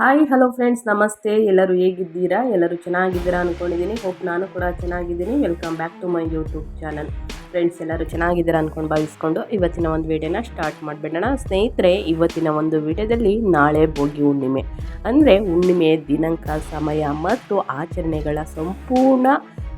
Hi, hello friends, ನಮಸ್ತೆ. ಎಲ್ಲರೂ ಹೇಗಿದ್ದೀರಾ? ಎಲ್ಲರೂ ಚೆನ್ನಾಗಿದ್ದೀರಾ ಅಂದ್ಕೊಂಡಿದ್ದೀನಿ ಹೋಪ್ ನಾನು ಕೂಡ ಚೆನ್ನಾಗಿದ್ದೀನಿ. Welcome back to my YouTube channel friends ಎಲ್ಲರೂ ಚೆನ್ನಾಗಿದ್ದೀರಾ ಅಂದ್ಕೊಂಡು ಭಾವಿಸ್ಕೊಂಡು ಇವತ್ತಿನ ಒಂದು ವಿಡಿಯೋನ ಸ್ಟಾರ್ಟ್ ಮಾಡಿಬಿಡೋಣ. ಸ್ನೇಹಿತರೆ, ಇವತ್ತಿನ ಒಂದು ವಿಡಿಯೋದಲ್ಲಿ ನಾಳೆ ಭೋಗಿ ಹುಣ್ಣಿಮೆ. ಅಂದರೆ ಹುಣ್ಣಿಮೆ, ದಿನಾಂಕ, ಸಮಯ ಮತ್ತು ಆಚರಣೆಗಳ ಸಂಪೂರ್ಣ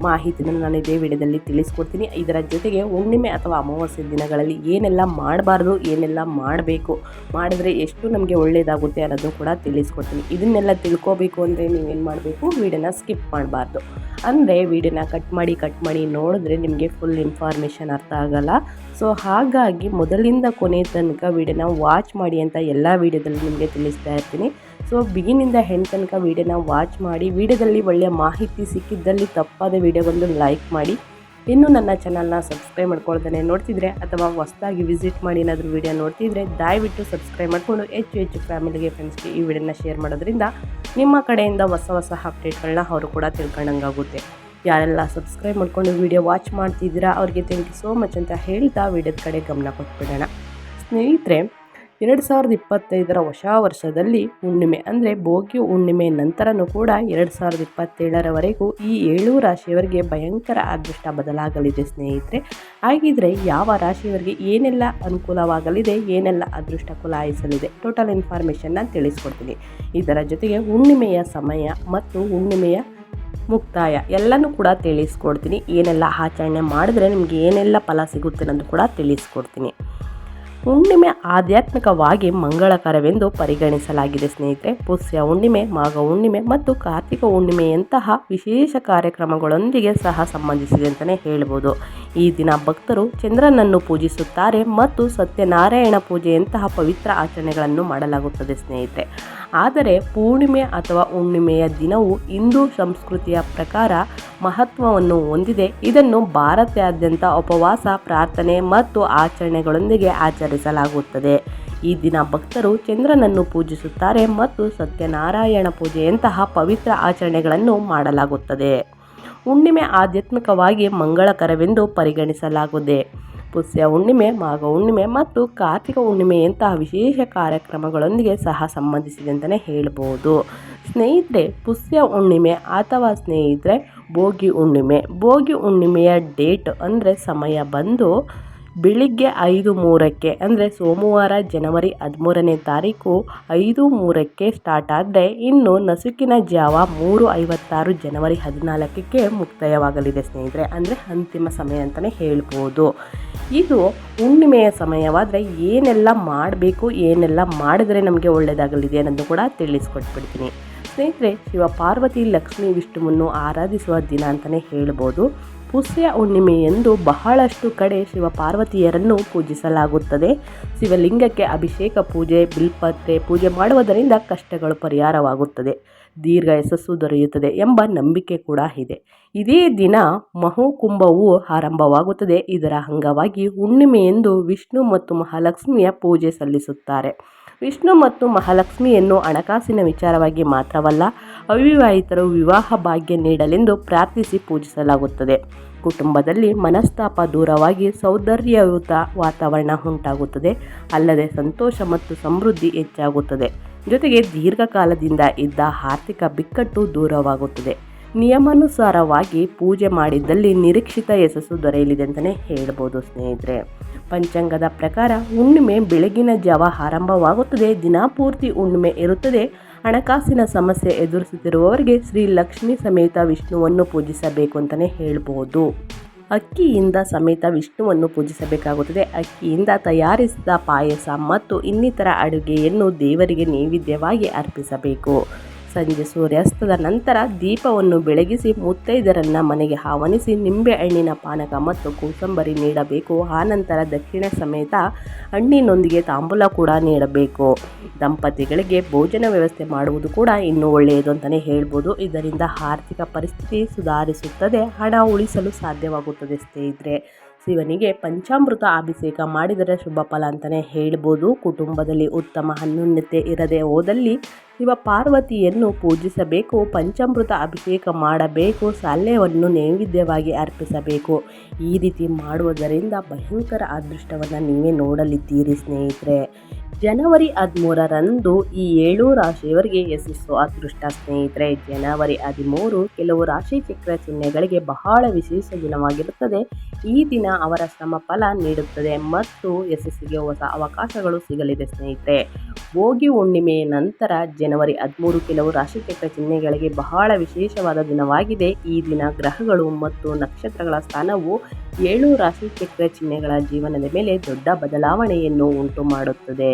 ಮಾಹಿತಿನ ನಾನು ಇದೇ ವಿಡಿಯೋದಲ್ಲಿ ತಿಳಿಸ್ಕೊಡ್ತೀನಿ. ಇದರ ಜೊತೆಗೆ ಹುಣ್ಣಿಮೆ ಅಥವಾ ಅಮಾವಾಸ್ಯೆ ದಿನಗಳಲ್ಲಿ ಏನೆಲ್ಲ ಮಾಡಬಾರ್ದು, ಏನೆಲ್ಲ ಮಾಡಬೇಕು, ಮಾಡಿದ್ರೆ ಎಷ್ಟು ನಮಗೆ ಒಳ್ಳೆಯದಾಗುತ್ತೆ ಅನ್ನೋದು ಕೂಡ ತಿಳಿಸ್ಕೊಡ್ತೀನಿ. ಇದನ್ನೆಲ್ಲ ತಿಳ್ಕೊಬೇಕು ಅಂದರೆ ನೀವೇನು ಮಾಡಬೇಕು? ವಿಡಿಯೋನ ಸ್ಕಿಪ್ ಮಾಡಬಾರ್ದು. ಅಂದರೆ ವಿಡಿಯೋನ ಕಟ್ ಮಾಡಿ ಕಟ್ ಮಾಡಿ ನೋಡಿದ್ರೆ ನಿಮಗೆ ಫುಲ್ ಇನ್ಫಾರ್ಮೇಷನ್ ಅರ್ಥ ಆಗಲ್ಲ. ಸೊ ಹಾಗಾಗಿ ಮೊದಲಿಂದ ಕೊನೆ ತನಕ ವಿಡಿಯೋನ ವಾಚ್ ಮಾಡಿ ಅಂತ ಎಲ್ಲ ವಿಡಿಯೋದಲ್ಲಿ ನಿಮಗೆ ತಿಳಿಸ್ತಾ ಇರ್ತೀನಿ. ಸೊ ಬಿಗಿನಿಂದ ಹೆಣ್ ತನಕ ವೀಡಿಯೋನ ವಾಚ್ ಮಾಡಿ ವೀಡಿಯೋದಲ್ಲಿ ಒಳ್ಳೆಯ ಮಾಹಿತಿ ಸಿಕ್ಕಿದ್ದಲ್ಲಿ ತಪ್ಪಾದ ವೀಡಿಯೋಗೊಂದು ಲೈಕ್ ಮಾಡಿ. ಇನ್ನೂ ನನ್ನ ಚಾನಲ್ನ ಸಬ್ಸ್ಕ್ರೈಬ್ ಮಾಡ್ಕೊಳ್ತಾನೆ ನೋಡ್ತಿದ್ರೆ, ಅಥವಾ ಹೊಸದಾಗಿ ವಿಸಿಟ್ ಮಾಡಿ ಏನಾದರೂ ವೀಡಿಯೋ ನೋಡ್ತಿದ್ರೆ, ದಯವಿಟ್ಟು ಸಬ್ಸ್ಕ್ರೈಬ್ ಮಾಡಿಕೊಂಡು ಹೆಚ್ಚು ಹೆಚ್ಚು ಫ್ಯಾಮಿಲಿಗೆ ಫ್ರೆಂಡ್ಸ್ಗೆ ಈ ವಿಡಿಯೋನ ಶೇರ್ ಮಾಡೋದ್ರಿಂದ ನಿಮ್ಮ ಕಡೆಯಿಂದ ಹೊಸ ಹೊಸ ಅಪ್ಡೇಟ್ಗಳನ್ನ ಅವರು ಕೂಡ ತಿಳ್ಕೊಂಡಂಗಾಗುತ್ತೆ. ಯಾರೆಲ್ಲ ಸಬ್ಸ್ಕ್ರೈಬ್ ಮಾಡ್ಕೊಂಡು ವೀಡಿಯೋ ವಾಚ್ ಮಾಡ್ತಿದ್ದೀರಾ, ಅವ್ರಿಗೆ ಥ್ಯಾಂಕ್ ಯು ಸೋ ಮಚ್ ಅಂತ ಹೇಳ್ತಾ ವಿಡಿಯೋದ ಕಡೆ ಗಮನ ಕೊಟ್ಬಿಡೋಣ. ಸ್ನೇಹಿತರೆ ಎರಡು ಸಾವಿರದ ಇಪ್ಪತ್ತೈದರ ಹೊಸ ವರ್ಷದಲ್ಲಿ ಹುಣ್ಣಿಮೆ, ಅಂದರೆ ಭೋಗಿ ಹುಣ್ಣಿಮೆ ನಂತರನೂ ಕೂಡ ಎರಡು ಸಾವಿರದ ಇಪ್ಪತ್ತೇಳರವರೆಗೂ ಈ ಏಳು ರಾಶಿಯವರಿಗೆ ಭಯಂಕರ ಅದೃಷ್ಟ ಬದಲಾಗಲಿದೆ ಸ್ನೇಹಿತರೆ. ಹಾಗಿದ್ರೆ ಯಾವ ರಾಶಿಯವರಿಗೆ ಏನೆಲ್ಲ ಅನುಕೂಲವಾಗಲಿದೆ, ಏನೆಲ್ಲ ಅದೃಷ್ಟ ಕುಲಾಯಿಸಲಿದೆ ಟೋಟಲ್ ಇನ್ಫಾರ್ಮೇಷನ್ನ ತಿಳಿಸ್ಕೊಡ್ತೀನಿ. ಇದರ ಜೊತೆಗೆ ಹುಣ್ಣಿಮೆಯ ಸಮಯ ಮತ್ತು ಹುಣ್ಣಿಮೆಯ ಮುಕ್ತಾಯ ಎಲ್ಲನೂ ಕೂಡ ತಿಳಿಸ್ಕೊಡ್ತೀನಿ. ಏನೆಲ್ಲ ಆಚರಣೆ ಮಾಡಿದ್ರೆ ನಿಮಗೆ ಏನೆಲ್ಲ ಫಲ ಸಿಗುತ್ತೆ ಅನ್ನೋದು ಕೂಡ ತಿಳಿಸ್ಕೊಡ್ತೀನಿ. ಹುಣ್ಣಿಮೆ ಆಧ್ಯಾತ್ಮಿಕವಾಗಿ ಮಂಗಳಕರವೆಂದು ಪರಿಗಣಿಸಲಾಗಿದೆ ಸ್ನೇಹಿತರೆ. ಪುಸ್ಯ ಹುಣ್ಣಿಮೆ, ಮಾಘ ಹುಣ್ಣಿಮೆ ಮತ್ತು ಕಾರ್ತಿಕ ಹುಣ್ಣಿಮೆಯಂತಹ ವಿಶೇಷ ಕಾರ್ಯಕ್ರಮಗಳೊಂದಿಗೆ ಸಹ ಸಂಬಂಧಿಸಿದೆ ಅಂತಲೇ ಹೇಳ್ಬೋದು. ಈ ದಿನ ಭಕ್ತರು ಚಂದ್ರನನ್ನು ಪೂಜಿಸುತ್ತಾರೆ ಮತ್ತು ಸತ್ಯನಾರಾಯಣ ಪೂಜೆಯಂತಹ ಪವಿತ್ರ ಆಚರಣೆಗಳನ್ನು ಮಾಡಲಾಗುತ್ತದೆ, ಸ್ನೇಹಿತರೆ. ಆದರೆ ಪೂರ್ಣಿಮೆ ಅಥವಾ ಹುಣ್ಣಿಮೆಯ ದಿನವು ಹಿಂದೂ ಸಂಸ್ಕೃತಿಯ ಪ್ರಕಾರ ಮಹತ್ವವನ್ನು ಹೊಂದಿದೆ. ಇದನ್ನು ಭಾರತಾದ್ಯಂತ ಉಪವಾಸ, ಪ್ರಾರ್ಥನೆ ಮತ್ತು ಆಚರಣೆಗಳೊಂದಿಗೆ ಆಚರಿಸಲಾಗುತ್ತದೆ. ಈ ದಿನ ಭಕ್ತರು ಚಂದ್ರನನ್ನು ಪೂಜಿಸುತ್ತಾರೆ ಮತ್ತು ಸತ್ಯನಾರಾಯಣ ಪೂಜೆಯಂತಹ ಪವಿತ್ರ ಆಚರಣೆಗಳನ್ನು ಮಾಡಲಾಗುತ್ತದೆ. ಹುಣ್ಣಿಮೆ ಆಧ್ಯಾತ್ಮಿಕವಾಗಿ ಮಂಗಳಕರವೆಂದು ಪರಿಗಣಿಸಲಾಗಿದೆ ಪುಷ್ಯ ಹುಣ್ಣಿಮೆ, ಮಾಘ ಹುಣ್ಣಿಮೆ ಮತ್ತು ಕಾರ್ತಿಕ ಹುಣ್ಣಿಮೆಯಂತಹ ವಿಶೇಷ ಕಾರ್ಯಕ್ರಮಗಳೊಂದಿಗೆ ಸಹ ಸಂಬಂಧಿಸಿದೆ ಅಂತಲೇ ಹೇಳ್ಬೋದು ಸ್ನೇಹಿತರೆ, ಪುಷ್ಯ ಹುಣ್ಣಿಮೆ ಅಥವಾ ಸ್ನೇಹಿತರೆ, ಭೋಗಿ ಹುಣ್ಣಿಮೆ. ಭೋಗಿ ಹುಣ್ಣಿಮೆಯ ಡೇಟ್ ಅಂದರೆ ಸಮಯ ಬಂದು ಬೆಳಿಗ್ಗೆ ಐದು ಮೂರಕ್ಕೆ, ಅಂದರೆ ಸೋಮವಾರ ಜನವರಿ ಹದಿಮೂರನೇ ತಾರೀಕು ಐದು ಮೂರಕ್ಕೆ ಸ್ಟಾರ್ಟ್ ಆದರೆ ಇನ್ನು ನಸುಕಿನ ಜಾವ ಮೂರು ಐವತ್ತಾರು ಜನವರಿ ಹದಿನಾಲ್ಕಕ್ಕೆ ಮುಕ್ತಾಯವಾಗಲಿದೆ ಸ್ನೇಹಿತರೆ. ಅಂದರೆ ಅಂತಿಮ ಸಮಯ ಅಂತಲೇ ಹೇಳ್ಬೋದು. ಇದು ಹುಣ್ಣಿಮೆಯ ಸಮಯವಾದರೆ ಏನೆಲ್ಲ ಮಾಡಬೇಕು, ಏನೆಲ್ಲ ಮಾಡಿದರೆ ನಮಗೆ ಒಳ್ಳೆಯದಾಗಲಿದೆ ಅನ್ನೋದು ಕೂಡ ತಿಳಿಸ್ಕೊಟ್ಬಿಡ್ತೀನಿ. ಸ್ನೇಹಿತರೆ, ಶಿವ ಪಾರ್ವತಿ ಲಕ್ಷ್ಮಿ ವಿಷ್ಣುವನ್ನು ಆರಾಧಿಸುವ ದಿನ ಅಂತಲೇ ಹೇಳ್ಬೋದು. ಪುಷ್ಯ ಹುಣ್ಣಿಮೆಯೆಂದು ಬಹಳಷ್ಟು ಕಡೆ ಶಿವ ಪಾರ್ವತಿಯರನ್ನು ಪೂಜಿಸಲಾಗುತ್ತದೆ. ಶಿವಲಿಂಗಕ್ಕೆ ಅಭಿಷೇಕ ಪೂಜೆ ಬಿಲ್ಪತ್ರೆ ಪೂಜೆ ಮಾಡುವುದರಿಂದ ಕಷ್ಟಗಳು ಪರಿಹಾರವಾಗುತ್ತದೆ. ದೀರ್ಘ ಯಶಸ್ಸು ದೊರೆಯುತ್ತದೆ ಎಂಬ ನಂಬಿಕೆ ಕೂಡ ಇದೆ. ಇದೇ ದಿನ ಮಹೋಕುಂಭವು ಆರಂಭವಾಗುತ್ತದೆ. ಇದರ ಅಂಗವಾಗಿ ಹುಣ್ಣಿಮೆಯೆಂದು ವಿಷ್ಣು ಮತ್ತು ಮಹಾಲಕ್ಷ್ಮಿಯ ಪೂಜೆ ಸಲ್ಲಿಸುತ್ತಾರೆ. ವಿಷ್ಣು ಮತ್ತು ಮಹಾಲಕ್ಷ್ಮಿಯನ್ನು ಹಣಕಾಸಿನ ವಿಚಾರವಾಗಿ ಮಾತ್ರವಲ್ಲ, ಅವಿವಾಹಿತರು ವಿವಾಹ ಭಾಗ್ಯ ನೀಡಲೆಂದು ಪ್ರಾರ್ಥಿಸಿ ಪೂಜಿಸಲಾಗುತ್ತದೆ. ಕುಟುಂಬದಲ್ಲಿ ಮನಸ್ತಾಪ ದೂರವಾಗಿ ಸೌಂದರ್ಯಯುತ ವಾತಾವರಣ ಉಂಟಾಗುತ್ತದೆ. ಅಲ್ಲದೆ ಸಂತೋಷ ಮತ್ತು ಸಮೃದ್ಧಿ ಹೆಚ್ಚಾಗುತ್ತದೆ. ಜೊತೆಗೆ ದೀರ್ಘಕಾಲದಿಂದ ಇದ್ದ ಆರ್ಥಿಕ ಬಿಕ್ಕಟ್ಟು ದೂರವಾಗುತ್ತದೆ. ನಿಯಮಾನುಸಾರವಾಗಿ ಪೂಜೆ ಮಾಡಿದ್ದಲ್ಲಿ ನಿರೀಕ್ಷಿತ ಯಶಸ್ಸು ದೊರೆಯಲಿದೆ ಅಂತಲೇ ಹೇಳ್ಬೋದು ಸ್ನೇಹಿತರೆ. ಪಂಚಾಂಗದ ಪ್ರಕಾರ ಹುಣ್ಣಿಮೆ ಬೆಳಗಿನ ಜಾವ ಆರಂಭವಾಗುತ್ತದೆ ದಿನಪೂರ್ತಿ ಹುಣ್ಣಿಮೆ ಇರುತ್ತದೆ. ಹಣಕಾಸಿನ ಸಮಸ್ಯೆ ಎದುರಿಸುತ್ತಿರುವವರಿಗೆ ಶ್ರೀ ಲಕ್ಷ್ಮಿ ಸಮೇತ ವಿಷ್ಣುವನ್ನು ಪೂಜಿಸಬೇಕು ಅಂತಲೇ ಹೇಳ್ಬೋದು. ಅಕ್ಕಿಯಿಂದ ಸಮೇತ ವಿಷ್ಣುವನ್ನು ಪೂಜಿಸಬೇಕಾಗುತ್ತದೆ. ಅಕ್ಕಿಯಿಂದ ತಯಾರಿಸಿದ ಪಾಯಸ ಮತ್ತು ಇನ್ನಿತರ ಅಡುಗೆಯನ್ನು ದೇವರಿಗೆ ನೈವೇದ್ಯವಾಗಿ ಅರ್ಪಿಸಬೇಕು. ಸಂಜೆ ಸೂರ್ಯಾಸ್ತದ ನಂತರ ದೀಪವನ್ನು ಬೆಳಗಿಸಿ ಮುತ್ತೈದರನ್ನು ಮನೆಗೆ ಆಹ್ವಾನಿಸಿ ನಿಂಬೆ ಹಣ್ಣಿನ ಪಾನಕ ಮತ್ತು ಕೋಸಂಬರಿ ನೀಡಬೇಕು. ಆನಂತರ ದಕ್ಷಿಣ ಸಮೇತ ಹಣ್ಣಿನೊಂದಿಗೆ ತಾಂಬೂಲ ಕೂಡ ನೀಡಬೇಕು. ದಂಪತಿಗಳಿಗೆ ಭೋಜನ ವ್ಯವಸ್ಥೆ ಮಾಡುವುದು ಕೂಡ ಇನ್ನೂ ಒಳ್ಳೆಯದು ಅಂತಲೇ ಹೇಳ್ಬೋದು. ಇದರಿಂದ ಆರ್ಥಿಕ ಪರಿಸ್ಥಿತಿ ಸುಧಾರಿಸುತ್ತದೆ, ಹಣ ಉಳಿಸಲು ಸಾಧ್ಯವಾಗುತ್ತದೆ ಸ್ನೇಹಿತರೆ. ಶಿವನಿಗೆ ಪಂಚಾಮೃತ ಅಭಿಷೇಕ ಮಾಡಿದರೆ ಶುಭ ಫಲ ಅಂತಲೇ ಹೇಳ್ಬೋದು. ಕುಟುಂಬದಲ್ಲಿ ಉತ್ತಮ ಅನ್ಯೋನ್ಯತೆ ಇರದೆ ಹೋದಲ್ಲಿ ಶಿವ ಪಾರ್ವತಿಯನ್ನು ಪೂಜಿಸಬೇಕು, ಪಂಚಾಮೃತ ಅಭಿಷೇಕ ಮಾಡಬೇಕು ಸಾಲ್ಯವನ್ನು ನೈವೇದ್ಯವಾಗಿ ಅರ್ಪಿಸಬೇಕು. ಈ ರೀತಿ ಮಾಡುವುದರಿಂದ ಭಯಂಕರ ಅದೃಷ್ಟವನ್ನು ನೀವೇ ನೋಡಲಿದ್ದೀರಿ ಸ್ನೇಹಿತರೆ. ಜನವರಿ ಹದಿಮೂರರಂದು ಈ ಏಳು ರಾಶಿಯವರಿಗೆ ಯಶಸ್ಸು, ಅದೃಷ್ಟ ಸ್ನೇಹಿತರೆ, ಜನವರಿ ಹದಿಮೂರು ಕೆಲವು ರಾಶಿ ಚಕ್ರ ಚಿಹ್ನೆಗಳಿಗೆ ಬಹಳ ವಿಶೇಷ ದಿನವಾಗಿರುತ್ತದೆ. ಈ ದಿನ ಅವರ ಶ್ರಮ ಫಲ ನೀಡುತ್ತದೆ ಮತ್ತು ಯಶಸ್ಸಿಗೆ ಹೊಸ ಅವಕಾಶಗಳು ಸಿಗಲಿದೆ ಸ್ನೇಹಿತರೆ. ಭೋಗಿ ಹುಣ್ಣಿಮೆಯ ನಂತರ ಜನವರಿ ಹದಿಮೂರು ಕೆಲವು ರಾಶಿ ಚಕ್ರ ಚಿಹ್ನೆಗಳಿಗೆ ಬಹಳ ವಿಶೇಷವಾದ ದಿನವಾಗಿದೆ. ಈ ದಿನ ಗ್ರಹಗಳು ಮತ್ತು ನಕ್ಷತ್ರಗಳ ಸ್ಥಾನವು ಏಳು ರಾಶಿಚಕ್ರ ಚಿಹ್ನೆಗಳ ಜೀವನದ ಮೇಲೆ ದೊಡ್ಡ ಬದಲಾವಣೆಯನ್ನು ಉಂಟು ಮಾಡುತ್ತದೆ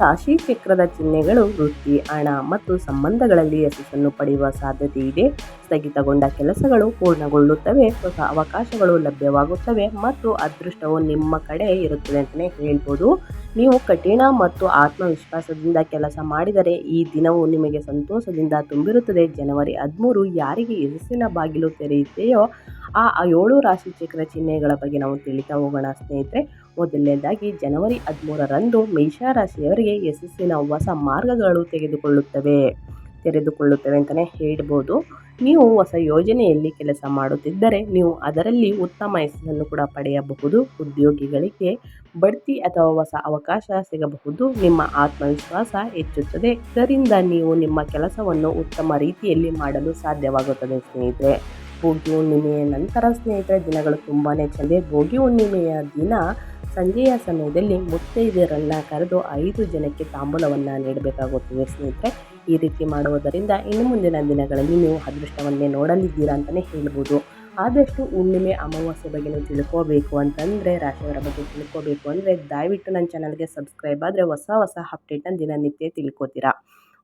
ರಾಶಿ ಚಕ್ರದ ಚಿಹ್ನೆಗಳು, ವೃತ್ತಿ, ಹಣ ಮತ್ತು ಸಂಬಂಧಗಳಲ್ಲಿ ಯಶಸ್ಸನ್ನು ಪಡೆಯುವ ಸಾಧ್ಯತೆ ಇದೆ. ಸ್ಥಗಿತಗೊಂಡ ಕೆಲಸಗಳು ಪೂರ್ಣಗೊಳ್ಳುತ್ತವೆ, ಹೊಸ ಅವಕಾಶಗಳು ಲಭ್ಯವಾಗುತ್ತವೆ ಮತ್ತು ಅದೃಷ್ಟವು ನಿಮ್ಮ ಕಡೆ ಇರುತ್ತದೆ ಅಂತಲೇ ಹೇಳ್ಬೋದು. ನೀವು ಕಠಿಣ ಮತ್ತು ಆತ್ಮವಿಶ್ವಾಸದಿಂದ ಕೆಲಸ ಮಾಡಿದರೆ ಈ ದಿನವು ನಿಮಗೆ ಸಂತೋಷದಿಂದ ತುಂಬಿರುತ್ತದೆ. ಜನವರಿ ಹದಿಮೂರು ಯಾರಿಗೆ ಯಶಸ್ಸಿನ ಬಾಗಿಲು ತೆರೆಯುತ್ತೆಯೋ ಆ ಏಳು ರಾಶಿ ಚಕ್ರ ಚಿಹ್ನೆಗಳ ಬಗ್ಗೆ ನಾವು ತಿಳಿತಾ ಹೋಗೋಣ ಸ್ನೇಹಿತರೆ. ಮೊದಲನೇದಾಗಿ ಜನವರಿ ಹದಿಮೂರರಂದು ಮೇಷರಾಶಿಯವರಿಗೆ ಯಶಸ್ಸಿನ ಹೊಸ ಮಾರ್ಗಗಳು ತೆಗೆದುಕೊಳ್ಳುತ್ತವೆ. ತೆರೆದುಕೊಳ್ಳುತ್ತವೆ ಅಂತಲೇ ಹೇಳ್ಬೋದು. ನೀವು ಹೊಸ ಯೋಜನೆಯಲ್ಲಿ ಕೆಲಸ ಮಾಡುತ್ತಿದ್ದರೆ ನೀವು ಅದರಲ್ಲಿ ಉತ್ತಮ ಯಶಸ್ಸನ್ನು ಕೂಡ ಪಡೆಯಬಹುದು. ಉದ್ಯೋಗಿಗಳಿಗೆ ಬಡ್ತಿ ಅಥವಾ ಹೊಸ ಅವಕಾಶ ಸಿಗಬಹುದು. ನಿಮ್ಮ ಆತ್ಮವಿಶ್ವಾಸ ಹೆಚ್ಚುತ್ತದೆ. ಇದರಿಂದ ನೀವು ನಿಮ್ಮ ಕೆಲಸವನ್ನು ಉತ್ತಮ ರೀತಿಯಲ್ಲಿ ಮಾಡಲು ಸಾಧ್ಯವಾಗುತ್ತದೆ ಸ್ನೇಹಿತರೆ. ಭೋಗಿ ಹುಣ್ಣಿಮೆಯ ನಂತರ ಸ್ನೇಹಿತರ, ದಿನಗಳು ತುಂಬಾ ಚೆಂದ. ಭೋಗಿ ಹುಣ್ಣಿಮೆಯ ದಿನ ಸಂಜೆಯ ಸಮಯದಲ್ಲಿ ಮುತ್ತೈದೆಯರನ್ನು ಕರೆದು ಐದು ಜನಕ್ಕೆ ತಾಂಬೂಲವನ್ನು ನೀಡಬೇಕಾಗುತ್ತದೆ. ಸ್ನೇಹಿತರೆ, ಈ ರೀತಿ ಮಾಡುವುದರಿಂದ ಇನ್ನು ಮುಂದಿನ ದಿನಗಳಲ್ಲಿ ನೀವು ಅದೃಷ್ಟವನ್ನೇ ನೋಡಲಿದ್ದೀರಾ ಅಂತಲೇ ಹೇಳ್ಬೋದು. ಆದಷ್ಟು ಹುಣ್ಣಿಮೆ, ಅಮಾವಾಸ್ಯೆ ಬಗ್ಗೆ ನೀವು ತಿಳ್ಕೋಬೇಕು ಅಂತಂದರೆ, ರಾಶಿಯವರ ಬಗ್ಗೆ ತಿಳ್ಕೋಬೇಕು ಅಂದರೆ ದಯವಿಟ್ಟು ನನ್ನ ಚಾನಲ್ಗೆ ಸಬ್ಸ್ಕ್ರೈಬ್ ಆದರೆ ಹೊಸ ಹೊಸ ಅಪ್ಡೇಟನ್ನು ದಿನನಿತ್ಯ ತಿಳ್ಕೊತೀರಾ.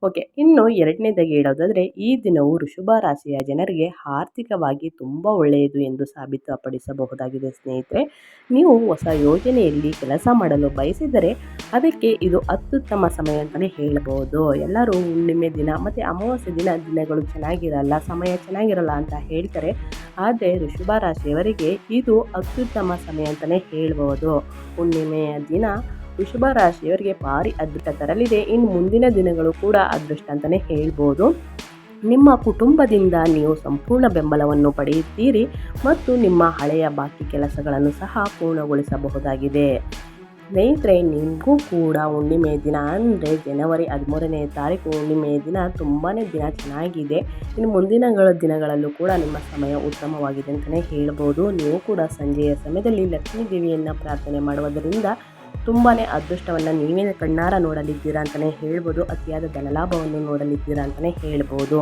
ಓಕೆ, ಇನ್ನು ಎರಡನೇದಾಗಿ ಹೇಳೋದಾದರೆ, ಈ ದಿನವು ಋಷಭ ರಾಶಿಯ ಜನರಿಗೆ ಆರ್ಥಿಕವಾಗಿ ತುಂಬ ಒಳ್ಳೆಯದು ಎಂದು ಸಾಬೀತುಪಡಿಸಬಹುದಾಗಿದೆ ಸ್ನೇಹಿತರೆ. ನೀವು ಹೊಸ ಯೋಜನೆಯಲ್ಲಿ ಕೆಲಸ ಮಾಡಲು ಬಯಸಿದರೆ, ಅದಕ್ಕೆ ಇದು ಅತ್ಯುತ್ತಮ ಸಮಯ ಅಂತಲೇ ಹೇಳಬಹುದು ಎಲ್ಲರೂ ಹುಣ್ಣಿಮೆ ದಿನ ಮತ್ತು ಅಮಾವಾಸ್ಯೆ ದಿನ ದಿನಗಳು ಚೆನ್ನಾಗಿರಲ್ಲ, ಸಮಯ ಚೆನ್ನಾಗಿರಲ್ಲ ಅಂತ ಹೇಳ್ತಾರೆ. ಆದರೆ ಋಷಭ ರಾಶಿಯವರಿಗೆ ಇದು ಅತ್ಯುತ್ತಮ ಸಮಯ ಅಂತಲೇ ಹೇಳ್ಬೋದು. ಹುಣ್ಣಿಮೆಯ ದಿನ ವೃಷಭ ರಾಶಿಯವರಿಗೆ ಭಾರಿ ಅದೃಷ್ಟ ತರಲಿದೆ. ಇನ್ನು ಮುಂದಿನ ದಿನಗಳು ಕೂಡ ಅದೃಷ್ಟ ಅಂತಲೇ ಹೇಳ್ಬೋದು. ನಿಮ್ಮ ಕುಟುಂಬದಿಂದ ನೀವು ಸಂಪೂರ್ಣ ಬೆಂಬಲವನ್ನು ಪಡೆಯುತ್ತೀರಿ ಮತ್ತು ನಿಮ್ಮ ಹಳೆಯ ಬಾಕಿ ಕೆಲಸಗಳನ್ನು ಸಹ ಪೂರ್ಣಗೊಳಿಸಬಹುದಾಗಿದೆ. ಸ್ನೇಹಿತರೆ, ನಿಮಗೂ ಕೂಡ ಹುಣ್ಣಿಮೆ ದಿನ ಅಂದರೆ ಜನವರಿ ಹದಿಮೂರನೇ ತಾರೀಕು ಹುಣ್ಣಿಮೆ ದಿನ ತುಂಬಾ ದಿನ ಚೆನ್ನಾಗಿದೆ. ಇನ್ನು ಮುಂದಿನ ದಿನಗಳಲ್ಲೂ ಕೂಡ ನಿಮ್ಮ ಸಮಯ ಉತ್ತಮವಾಗಿದೆ ಅಂತಲೇ ಹೇಳ್ಬೋದು. ನೀವು ಕೂಡ ಸಂಜೆಯ ಸಮಯದಲ್ಲಿ ಲಕ್ಷ್ಮೀ ದೇವಿಯನ್ನು ಪ್ರಾರ್ಥನೆ ಮಾಡುವುದರಿಂದ ತುಂಬಾ ಅದೃಷ್ಟವನ್ನು ನೀವೇ ಕಣ್ಣಾರ ನೋಡಲಿದ್ದೀರಾ ಅಂತಲೇ ಹೇಳ್ಬೋದು, ಅತಿಯಾದ ಧನಲಾಭವನ್ನು ನೋಡಲಿದ್ದೀರಾ ಅಂತಲೇ ಹೇಳ್ಬೋದು.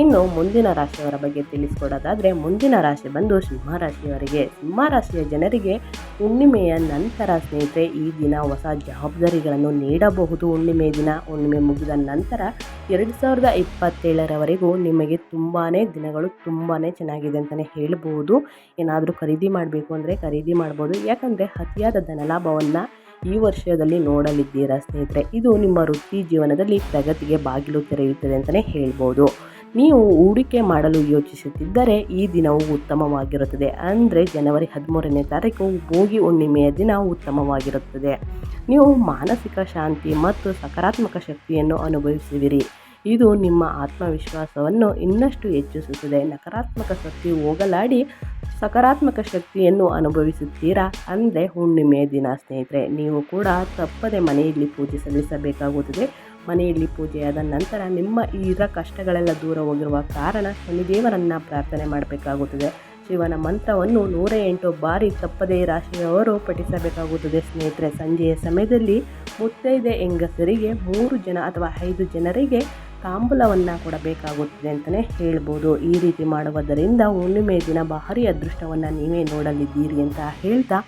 ಇನ್ನು ಮುಂದಿನ ರಾಶಿಯವರ ಬಗ್ಗೆ ತಿಳಿಸ್ಕೊಡೋದಾದರೆ, ಮುಂದಿನ ರಾಶಿ ಬಂದು ಸಿಂಹ ರಾಶಿಯವರಿಗೆ ಸಿಂಹ ರಾಶಿಯ ಜನರಿಗೆ ಹುಣ್ಣಿಮೆಯ ನಂತರ ಸ್ನೇಹಿತರೆ, ಈ ದಿನ ಹೊಸ ಜವಾಬ್ದಾರಿಗಳನ್ನು ನೀಡಬಹುದು. ಹುಣ್ಣಿಮೆ ದಿನ, ಹುಣ್ಣಿಮೆ ಮುಗಿದ ನಂತರ ಎರಡು ಸಾವಿರದ ಇಪ್ಪತ್ತೇಳರವರೆಗೂ ನಿಮಗೆ ತುಂಬಾ ದಿನಗಳು ತುಂಬಾ ಚೆನ್ನಾಗಿದೆ ಅಂತಲೇ ಹೇಳ್ಬೋದು. ಏನಾದರೂ ಖರೀದಿ ಮಾಡಬೇಕು ಅಂದರೆ ಖರೀದಿ ಮಾಡ್ಬೋದು. ಯಾಕಂದರೆ ಅತಿಯಾದ ಧನಲಾಭವನ್ನು ಈ ವರ್ಷದಲ್ಲಿ ನೋಡಲಿದ್ದೀರಾ ಸ್ನೇಹಿತರೆ? ಇದು ನಿಮ್ಮ ವೃತ್ತಿ ಜೀವನದಲ್ಲಿ ಪ್ರಗತಿಗೆ ಬಾಗಿಲು ತೆರೆಯುತ್ತದೆ ಅಂತಲೇ ಹೇಳ್ಬೋದು. ನೀವು ಹೂಡಿಕೆ ಮಾಡಲು ಯೋಚಿಸುತ್ತಿದ್ದರೆ ಈ ದಿನವು ಉತ್ತಮವಾಗಿರುತ್ತದೆ. ಅಂದರೆ ಜನವರಿ ಹದಿಮೂರನೇ ತಾರೀಕು ಭೋಗಿ ಹುಣ್ಣಿಮೆಯ ದಿನ ಉತ್ತಮವಾಗಿರುತ್ತದೆ. ನೀವು ಮಾನಸಿಕ ಶಾಂತಿ ಮತ್ತು ಸಕಾರಾತ್ಮಕ ಶಕ್ತಿಯನ್ನು ಅನುಭವಿಸುವಿರಿ. ಇದು ನಿಮ್ಮ ಆತ್ಮವಿಶ್ವಾಸವನ್ನು ಇನ್ನಷ್ಟು ಹೆಚ್ಚಿಸುತ್ತದೆ. ನಕಾರಾತ್ಮಕ ಶಕ್ತಿ ಹೋಗಲಾಡಿ ಸಕಾರಾತ್ಮಕ ಶಕ್ತಿಯನ್ನು ಅನುಭವಿಸುತ್ತೀರಾ? ಅಂದರೆ ಹುಣ್ಣಿಮೆ ದಿನ ಸ್ನೇಹಿತರೆ, ನೀವು ಕೂಡ ತಪ್ಪದೆ ಮನೆಯಲ್ಲಿ ಪೂಜೆ ಸಲ್ಲಿಸಬೇಕಾಗುತ್ತದೆ. ಮನೆಯಲ್ಲಿ ಪೂಜೆಯಾದ ನಂತರ ನಿಮ್ಮ ಇರ ಕಷ್ಟಗಳೆಲ್ಲ ದೂರ ಹೋಗಿರುವ ಕಾರಣ ಶನಿದೇವರನ್ನು ಪ್ರಾರ್ಥನೆ ಮಾಡಬೇಕಾಗುತ್ತದೆ. ಶಿವನ ಮಂತ್ರವನ್ನು ನೂರ ಎಂಟು ಬಾರಿ ತಪ್ಪದೇ ರಾಶಿಯವರು ಪಠಿಸಬೇಕಾಗುತ್ತದೆ ಸ್ನೇಹಿತರೆ. ಸಂಜೆಯ ಸಮಯದಲ್ಲಿ ಮುತ್ತೈದೆ ಹೆಂಗಸರಿಗೆ ಮೂರು ಜನ ಅಥವಾ ಐದು ಜನರಿಗೆ ತಾಂಬೂಲವನ್ನು ಕೊಡಬೇಕಾಗುತ್ತದೆ ಅಂತಲೇ ಹೇಳ್ಬೋದು. ಈ ರೀತಿ ಮಾಡುವುದರಿಂದ ಹುಣ್ಣಿಮೆ ದಿನ ಭಾರಿ ಅದೃಷ್ಟವನ್ನು ನೀವೇ ನೋಡಲಿದ್ದೀರಿ ಅಂತ ಹೇಳ್ತಾ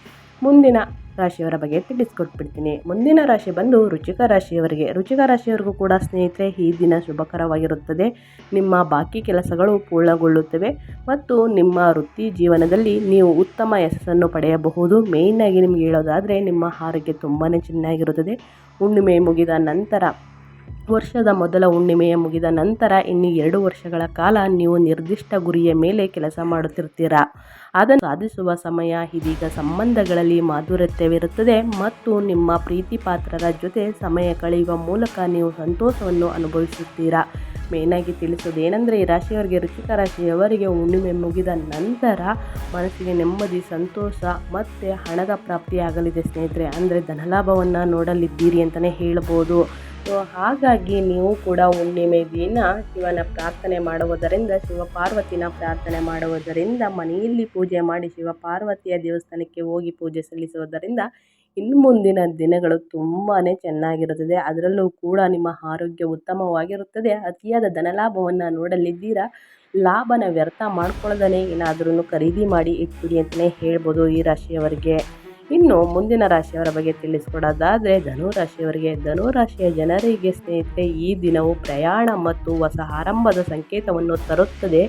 ಮುಂದಿನ ರಾಶಿಯವರ ಬಗ್ಗೆ ತಿಳಿಸ್ಕೊಟ್ಬಿಡ್ತೀನಿ. ಮುಂದಿನ ರಾಶಿ ಬಂದು ರುಚಿಕ ರಾಶಿಯವರಿಗೆ. ರುಚಿಕ ರಾಶಿಯವರಿಗೂ ಕೂಡ ಸ್ನೇಹಿತರೆ, ಈ ದಿನ ಶುಭಕರವಾಗಿರುತ್ತದೆ. ನಿಮ್ಮ ಬಾಕಿ ಕೆಲಸಗಳು ಪೂರ್ಣಗೊಳ್ಳುತ್ತವೆ ಮತ್ತು ನಿಮ್ಮ ವೃತ್ತಿ ಜೀವನದಲ್ಲಿ ನೀವು ಉತ್ತಮ ಯಶಸ್ಸನ್ನು ಪಡೆಯಬಹುದು. ಮೇಯ್ನಾಗಿ ನಿಮ್ಗೆ ಹೇಳೋದಾದರೆ ನಿಮ್ಮ ಆರೋಗ್ಯ ತುಂಬಾ ಚೆನ್ನಾಗಿರುತ್ತದೆ. ಹುಣ್ಣಿಮೆ ಮುಗಿದ ನಂತರ ವರ್ಷದ ಮೊದಲ ಹುಣ್ಣಿಮೆಯ ಮುಗಿದ ನಂತರ ಇನ್ನು ಎರಡು ವರ್ಷಗಳ ಕಾಲ ನೀವು ನಿರ್ದಿಷ್ಟ ಗುರಿಯ ಮೇಲೆ ಕೆಲಸ ಮಾಡುತ್ತಿರ್ತೀರಾ? ಅದನ್ನು ಸಾಧಿಸುವ ಸಮಯ ಇದೀಗ ಸಂಬಂಧಗಳಲ್ಲಿ ಮಾಧುರ್ಯತ್ಯವಿರುತ್ತದೆ ಮತ್ತು ನಿಮ್ಮ ಪ್ರೀತಿ ಪಾತ್ರರ ಜೊತೆ ಸಮಯ ಕಳೆಯುವ ಮೂಲಕ ನೀವು ಸಂತೋಷವನ್ನು ಅನುಭವಿಸುತ್ತೀರಾ? ಮೇನಾಗಿ ತಿಳಿಸೋದು ಏನಂದರೆ ಈ ರಾಶಿಯವರಿಗೆ ರುಚಿಕ ರಾಶಿಯವರಿಗೆ ಹುಣ್ಣಿಮೆ ಮುಗಿದ ನಂತರ ಮನಸ್ಸಿಗೆ ನೆಮ್ಮದಿ, ಸಂತೋಷ ಮತ್ತು ಹಣದ ಪ್ರಾಪ್ತಿಯಾಗಲಿದೆ ಸ್ನೇಹಿತರೆ. ಅಂದರೆ ಧನಲಾಭವನ್ನು ನೋಡಲಿದ್ದೀರಿ ಅಂತಲೇ ಹೇಳ್ಬೋದು. ಸೊ ಹಾಗಾಗಿ ನೀವು ಕೂಡ ಹುಣ್ಣಿಮೆ ದಿನ ಶಿವನ ಪ್ರಾರ್ಥನೆ ಮಾಡುವುದರಿಂದ ಶಿವ ಪಾರ್ವತಿನ ಪ್ರಾರ್ಥನೆ ಮಾಡುವುದರಿಂದ, ಮನೆಯಲ್ಲಿ ಪೂಜೆ ಮಾಡಿ ಶಿವ ಪಾರ್ವತಿಯ ದೇವಸ್ಥಾನಕ್ಕೆ ಹೋಗಿ ಪೂಜೆ ಸಲ್ಲಿಸುವುದರಿಂದ ಇನ್ನು ಮುಂದಿನ ದಿನಗಳು ತುಂಬಾ ಚೆನ್ನಾಗಿರುತ್ತದೆ. ಅದರಲ್ಲೂ ಕೂಡ ನಿಮ್ಮ ಆರೋಗ್ಯ ಉತ್ತಮವಾಗಿರುತ್ತದೆ. ಅತಿಯಾದ ಧನಲಾಭವನ್ನು ನೋಡಲಿದ್ದೀರಾ? ಲಾಭನ ವ್ಯರ್ಥ ಮಾಡ್ಕೊಳ್ಳದೇ ಏನಾದ್ರೂ ಖರೀದಿ ಮಾಡಿ ಇಟ್ಬಿಡಿ ಅಂತಲೇ ಹೇಳ್ಬೋದು ಈ ರಾಶಿಯವರಿಗೆ. ಇನ್ನು ಮುಂದಿನ ರಾಶಿಯವರ ಬಗ್ಗೆ ತಿಳಿಸ್ಕೊಡೋದಾದರೆ ಧನು ರಾಶಿಯವರಿಗೆ ಧನು ರಾಶಿಯ ಜನರಿಗೆ ಸ್ನೇಹಿತರೆ, ಈ ದಿನವು ಪ್ರಯಾಣ ಮತ್ತು ಹೊಸ ಆರಂಭದ ಸಂಕೇತವನ್ನು ತರುತ್ತದೆ.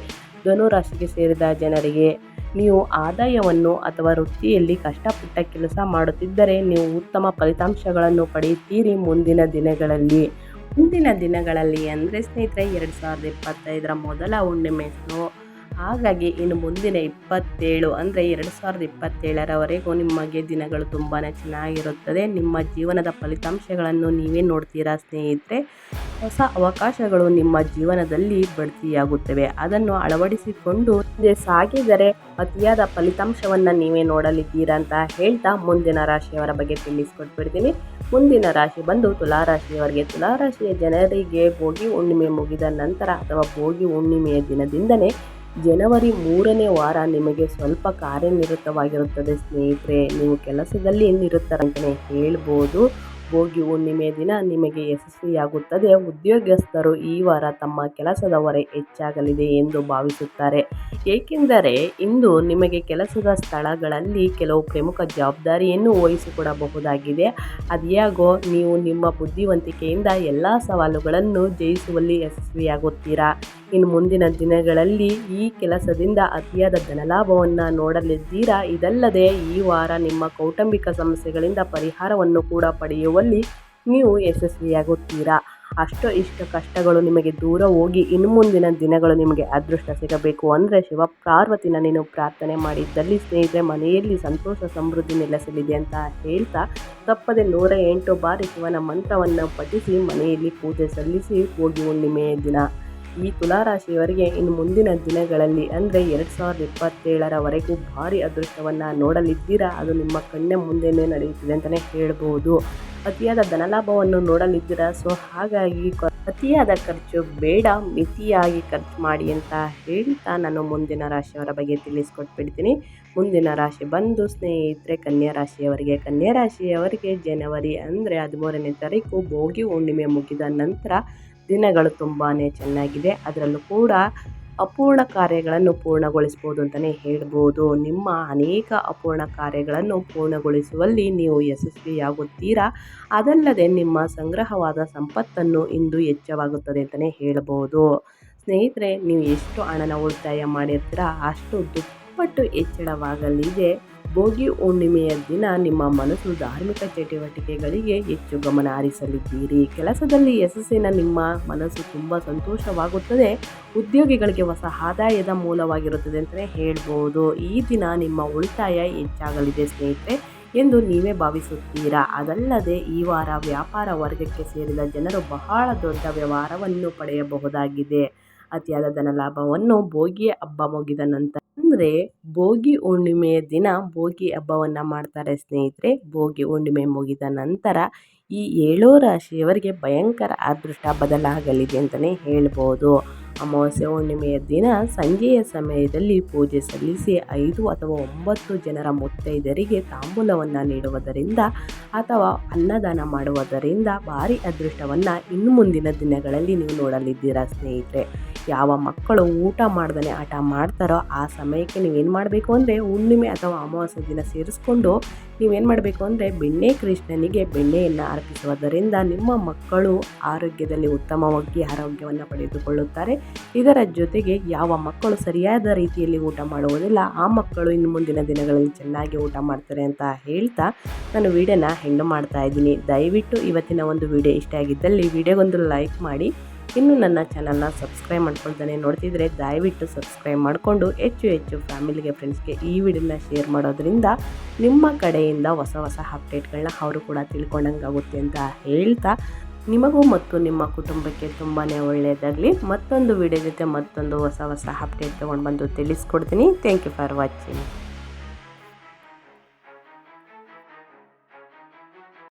ಧನು ರಾಶಿಗೆ ಸೇರಿದ ಜನರಿಗೆ ನೀವು ಆದಾಯವನ್ನು ಅಥವಾ ವೃತ್ತಿಯಲ್ಲಿ ಕಷ್ಟಪಟ್ಟ ಕೆಲಸ ಮಾಡುತ್ತಿದ್ದರೆ ನೀವು ಉತ್ತಮ ಫಲಿತಾಂಶಗಳನ್ನು ಪಡೆಯುತ್ತೀರಿ ಮುಂದಿನ ದಿನಗಳಲ್ಲಿ. ಮುಂದಿನ ದಿನಗಳಲ್ಲಿ ಅಂದರೆ ಸ್ನೇಹಿತರೆ, ಎರಡು ಸಾವಿರದ ಇಪ್ಪತ್ತೈದರ ಮೊದಲ ಹುಣ್ಣಿಮೆ ಸೊ ಹಾಗಾಗಿ ಇನ್ನು ಮುಂದಿನ ಇಪ್ಪತ್ತೇಳು ಅಂದರೆ ಎರಡು ಸಾವಿರದ ಇಪ್ಪತ್ತೇಳರವರೆಗೂ ನಿಮಗೆ ದಿನಗಳು ತುಂಬಾ ಚೆನ್ನಾಗಿರುತ್ತದೆ. ನಿಮ್ಮ ಜೀವನದ ಫಲಿತಾಂಶಗಳನ್ನು ನೀವೇ ನೋಡ್ತೀರಾ ಸ್ನೇಹಿತರೆ? ಹೊಸ ಅವಕಾಶಗಳು ನಿಮ್ಮ ಜೀವನದಲ್ಲಿ ಬಡ್ತಿಯಾಗುತ್ತವೆ. ಅದನ್ನು ಅಳವಡಿಸಿಕೊಂಡು ಸಾಗಿದರೆ ಅತಿಯಾದ ಫಲಿತಾಂಶವನ್ನು ನೀವೇ ನೋಡಲಿದ್ದೀರಾ ಅಂತ ಹೇಳ್ತಾ ಮುಂದಿನ ರಾಶಿಯವರ ಬಗ್ಗೆ ತಿಳಿಸ್ಕೊಟ್ಬಿಡ್ತೀನಿ. ಮುಂದಿನ ರಾಶಿ ಬಂದು ತುಲಾರಾಶಿಯವರಿಗೆ. ತುಲಾರಾಶಿಯ ಜನರಿಗೆ ಭೋಗಿ ಹುಣ್ಣಿಮೆ ಮುಗಿದ ನಂತರ ಅಥವಾ ಭೋಗಿ ಹುಣ್ಣಿಮೆಯ ದಿನದಿಂದಲೇ ಜನವರಿ ಮೂರನೇ ವಾರ ನಿಮಗೆ ಸ್ವಲ್ಪ ಕಾರ್ಯನಿರತವಾಗಿರುತ್ತದೆ ಸ್ನೇಹಿತರೆ, ನೀವು ಕೆಲಸದಲ್ಲಿ ನಿರುತ್ತರಂತಲೇ ಹೇಳ್ಬೋದು. ಭೋಗಿ ಹುಣ್ಣಿಮೆ ದಿನ ನಿಮಗೆ ಯಶಸ್ವಿಯಾಗುತ್ತದೆ. ಉದ್ಯೋಗಸ್ಥರು ಈ ವಾರ ತಮ್ಮ ಕೆಲಸದ ಹೊರೆ ಹೆಚ್ಚಾಗಲಿದೆ ಎಂದು ಭಾವಿಸುತ್ತಾರೆ. ಏಕೆಂದರೆ ಇಂದು ನಿಮಗೆ ಕೆಲಸದ ಸ್ಥಳಗಳಲ್ಲಿ ಕೆಲವು ಪ್ರಮುಖ ಜವಾಬ್ದಾರಿಯನ್ನು ವಹಿಸಿಕೊಡಬಹುದಾಗಿದೆ. ಅದ್ಯಾಗೋ, ನೀವು ನಿಮ್ಮ ಬುದ್ಧಿವಂತಿಕೆಯಿಂದ ಎಲ್ಲ ಸವಾಲುಗಳನ್ನು ಜಯಿಸುವಲ್ಲಿ ಯಶಸ್ವಿಯಾಗುತ್ತೀರಾ? ಇನ್ನು ಮುಂದಿನ ದಿನಗಳಲ್ಲಿ ಈ ಕೆಲಸದಿಂದ ಅತಿಯಾದ ಧನಲಾಭವನ್ನು ನೋಡಲಿದ್ದೀರಾ? ಇದಲ್ಲದೆ ಈ ವಾರ ನಿಮ್ಮ ಕೌಟುಂಬಿಕ ಸಮಸ್ಯೆಗಳಿಂದ ಪರಿಹಾರವನ್ನು ಕೂಡ ಪಡೆಯುವಲ್ಲಿ ನೀವು ಯಶಸ್ವಿಯಾಗುತ್ತೀರಾ? ಅಷ್ಟು ಇಷ್ಟು ಕಷ್ಟಗಳು ನಿಮಗೆ ದೂರ ಹೋಗಿ ಇನ್ನು ಮುಂದಿನ ದಿನಗಳು ನಿಮಗೆ ಅದೃಷ್ಟ ಸಿಗಬೇಕು ಅಂದರೆ ಶಿವ ಪಾರ್ವತಿನ ನೀನು ಪ್ರಾರ್ಥನೆ ಮಾಡಿದ್ದಲ್ಲಿ ಸ್ನೇಹಿತರೆ, ಮನೆಯಲ್ಲಿ ಸಂತೋಷ ಸಮೃದ್ಧಿ ನೆಲೆಸಲಿದೆ ಅಂತ ಹೇಳ್ತಾ ತಪ್ಪದೆ ನೂರ ಎಂಟು ಬಾರಿ ಶಿವನ ಮಂತ್ರವನ್ನು ಪಠಿಸಿ ಮನೆಯಲ್ಲಿ ಪೂಜೆ ಸಲ್ಲಿಸಿ ಹೋಗಿ ಹುಣ್ಣಿಮೆಯ ದಿನ. ಈ ತುಲಾರಾಶಿಯವರಿಗೆ ಇನ್ನು ಮುಂದಿನ ದಿನಗಳಲ್ಲಿ, ಅಂದರೆ ಎರಡು ಸಾವಿರದ ಇಪ್ಪತ್ತೇಳರವರೆಗೂ ಭಾರಿ ಅದೃಷ್ಟವನ್ನು ನೋಡಲಿದ್ದೀರಾ? ಅದು ನಿಮ್ಮ ಕಣ್ಣ ಮುಂದೆನೇ ನಡೆಯುತ್ತಿದೆ ಅಂತಲೇ ಹೇಳ್ಬೋದು. ಅತಿಯಾದ ಧನಲಾಭವನ್ನು ನೋಡಲಿದ್ದೀರಾ? ಸೊ ಹಾಗಾಗಿ ಅತಿಯಾದ ಖರ್ಚು ಬೇಡ, ಮಿತಿಯಾಗಿ ಖರ್ಚು ಮಾಡಿ ಅಂತ ಹೇಳ್ತಾ ನಾನು ಮುಂದಿನ ರಾಶಿಯವರ ಬಗ್ಗೆ ತಿಳಿಸ್ಕೊಟ್ಬಿಡ್ತೀನಿ. ಮುಂದಿನ ರಾಶಿ ಬಂದು ಸ್ನೇಹಿತರೆ, ಕನ್ಯಾ ರಾಶಿಯವರಿಗೆ ಕನ್ಯಾ ರಾಶಿಯವರಿಗೆ ಜನವರಿ ಅಂದರೆ ಹದಿಮೂರನೇ ತಾರೀಕು ಭೋಗಿ ಹುಣ್ಣಿಮೆ ಮುಗಿದ ನಂತರ ದಿನಗಳು ತುಂಬಾ ಚೆನ್ನಾಗಿದೆ. ಅದರಲ್ಲೂ ಕೂಡ ಅಪೂರ್ಣ ಕಾರ್ಯಗಳನ್ನು ಪೂರ್ಣಗೊಳಿಸ್ಬೋದು ಅಂತಲೇ ಹೇಳ್ಬೋದು. ನಿಮ್ಮ ಅನೇಕ ಅಪೂರ್ಣ ಕಾರ್ಯಗಳನ್ನು ಪೂರ್ಣಗೊಳಿಸುವಲ್ಲಿ ನೀವು ಯಶಸ್ವಿಯಾಗುತ್ತೀರಾ? ಅದಲ್ಲದೆ ನಿಮ್ಮ ಸಂಗ್ರಹವಾದ ಸಂಪತ್ತನ್ನು ಇಂದು ಹೆಚ್ಚವಾಗುತ್ತದೆ ಅಂತಲೇ ಹೇಳ್ಬೋದು. ಸ್ನೇಹಿತರೆ, ನೀವು ಎಷ್ಟು ಹಣನ ಉಳಿತಾಯ ಮಾಡಿರ್ತೀರಾ, ಅಷ್ಟು ದುಪ್ಪಟ್ಟು ಹೆಚ್ಚಳವಾಗಲಿದೆ. ಭೋಗಿ ಹುಣ್ಣಿಮೆಯ ದಿನ ನಿಮ್ಮ ಮನಸ್ಸು ಧಾರ್ಮಿಕ ಚಟುವಟಿಕೆಗಳಿಗೆ ಹೆಚ್ಚು ಗಮನ ಹರಿಸಲಿದ್ದೀರಿ. ಕೆಲಸದಲ್ಲಿ ಯಶಸ್ಸಿನ ನಿಮ್ಮ ಮನಸ್ಸು ತುಂಬ ಸಂತೋಷವಾಗುತ್ತದೆ. ಉದ್ಯೋಗಿಗಳಿಗೆ ಹೊಸ ಆದಾಯದ ಮೂಲವಾಗಿರುತ್ತದೆ ಅಂತಲೇ ಹೇಳ್ಬೋದು. ಈ ದಿನ ನಿಮ್ಮ ಉಳಿತಾಯ ಹೆಚ್ಚಾಗಲಿದೆ ಸ್ನೇಹಿತರೆ ಎಂದು ನೀವೇ ಭಾವಿಸುತ್ತೀರಾ? ಅದಲ್ಲದೆ ಈ ವಾರ ವ್ಯಾಪಾರ ವರ್ಗಕ್ಕೆ ಸೇರಿದ ಜನರು ಬಹಳ ದೊಡ್ಡ ವ್ಯವಹಾರವನ್ನು ಪಡೆಯಬಹುದಾಗಿದೆ. ಅತಿಯಾದ ಧನ ಲಾಭವನ್ನು ಭೋಗಿ ಹಬ್ಬ ಮುಗಿದ ನಂತರ ಅಂದರೆ ಭೋಗಿ ಹುಣ್ಣಿಮೆಯ ದಿನ ಭೋಗಿ ಹಬ್ಬವನ್ನು ಮಾಡ್ತಾರೆ ಸ್ನೇಹಿತರೆ. ಭೋಗಿ ಹುಣ್ಣಿಮೆ ಮುಗಿದ ನಂತರ ಈ ಏಳೋ ರಾಶಿಯವರಿಗೆ ಭಯಂಕರ ಅದೃಷ್ಟ ಬದಲಾಗಲಿದೆ ಅಂತಲೇ ಹೇಳ್ಬೋದು. ಅಮಾವಾಸ್ಯೆ ಹುಣ್ಣಿಮೆಯ ದಿನ ಸಂಜೆಯ ಸಮಯದಲ್ಲಿ ಪೂಜೆ ಸಲ್ಲಿಸಿ ಐದು ಅಥವಾ ಒಂಬತ್ತು ಜನರ ಮುತ್ತೈದರಿಗೆ ತಾಂಬೂಲವನ್ನು ನೀಡುವುದರಿಂದ ಅಥವಾ ಅನ್ನದಾನ ಮಾಡುವುದರಿಂದ ಭಾರಿ ಅದೃಷ್ಟವನ್ನು ಇನ್ನು ಮುಂದಿನ ದಿನಗಳಲ್ಲಿ ನೀವು ನೋಡಲಿದ್ದೀರಾ ಸ್ನೇಹಿತರೆ? ಯಾವ ಮಕ್ಕಳು ಊಟ ಮಾಡ್ದೇ ಆಟ ಮಾಡ್ತಾರೋ ಆ ಸಮಯಕ್ಕೆ ನೀವೇನು ಮಾಡಬೇಕು ಅಂದರೆ ಹುಣ್ಣಿಮೆ ಅಥವಾ ಅಮಾವಾಸ್ಯೆ ದಿನ ಸೇರಿಸ್ಕೊಂಡು ನೀವೇನು ಮಾಡಬೇಕು ಅಂದರೆ ಬೆಣ್ಣೆ ಕೃಷ್ಣನಿಗೆ ಬೆಣ್ಣೆಯನ್ನು ಅರ್ಪಿಸುವುದರಿಂದ ನಿಮ್ಮ ಮಕ್ಕಳು ಆರೋಗ್ಯದಲ್ಲಿ ಉತ್ತಮವಾಗಿ ಆರೋಗ್ಯವನ್ನು ಪಡೆದುಕೊಳ್ಳುತ್ತಾರೆ. ಇದರ ಜೊತೆಗೆ ಯಾವ ಮಕ್ಕಳು ಸರಿಯಾದ ರೀತಿಯಲ್ಲಿ ಊಟ ಮಾಡುವುದಿಲ್ಲ, ಆ ಮಕ್ಕಳು ಇನ್ನು ಮುಂದಿನ ದಿನಗಳಲ್ಲಿ ಚೆನ್ನಾಗಿ ಊಟ ಮಾಡ್ತಾರೆ ಅಂತ ಹೇಳ್ತಾ ನಾನು ವಿಡಿಯೋನ ಹೆಣ್ಣು ಮಾಡ್ತಾ ಇದ್ದೀನಿ. ದಯವಿಟ್ಟು ಇವತ್ತಿನ ಒಂದು ವಿಡಿಯೋ ಇಷ್ಟ ಆಗಿದ್ದಲ್ಲಿ ವಿಡಿಯೋಗೊಂದು ಲೈಕ್ ಮಾಡಿ ಇನ್ನು ನನ್ನ ಚಾನಲ್ನ ಸಬ್ಸ್ಕ್ರೈಬ್ ಮಾಡ್ಕೊಳ್ತಾನೆ. ನೋಡ್ತಿದ್ರೆ ದಯವಿಟ್ಟು ಸಬ್ಸ್ಕ್ರೈಬ್ ಮಾಡಿಕೊಂಡು ಹೆಚ್ಚು ಹೆಚ್ಚು ಫ್ಯಾಮಿಲಿಗೆ, ಫ್ರೆಂಡ್ಸ್ಗೆ ಈ ವಿಡಿಯೋನ ಶೇರ್ ಮಾಡೋದ್ರಿಂದ ನಿಮ್ಮ ಕಡೆಯಿಂದ ಹೊಸ ಹೊಸ ಅಪ್ಡೇಟ್ಗಳನ್ನ ಅವರು ಕೂಡ ತಿಳ್ಕೊಂಡಂಗಾಗುತ್ತೆ ಅಂತ ಹೇಳ್ತಾ, ನಿಮಗೂ ಮತ್ತು ನಿಮ್ಮ ಕುಟುಂಬಕ್ಕೆ ತುಂಬಾ ಒಳ್ಳೆಯದಾಗಲಿ. ಮತ್ತೊಂದು ವಿಡಿಯೋ ಜೊತೆ ಮತ್ತೊಂದು ಹೊಸ ಹೊಸ ಅಪ್ಡೇಟ್ ತೊಗೊಂಡು ಬಂದು ತಿಳಿಸ್ಕೊಡ್ತೀನಿ. Thank you for watching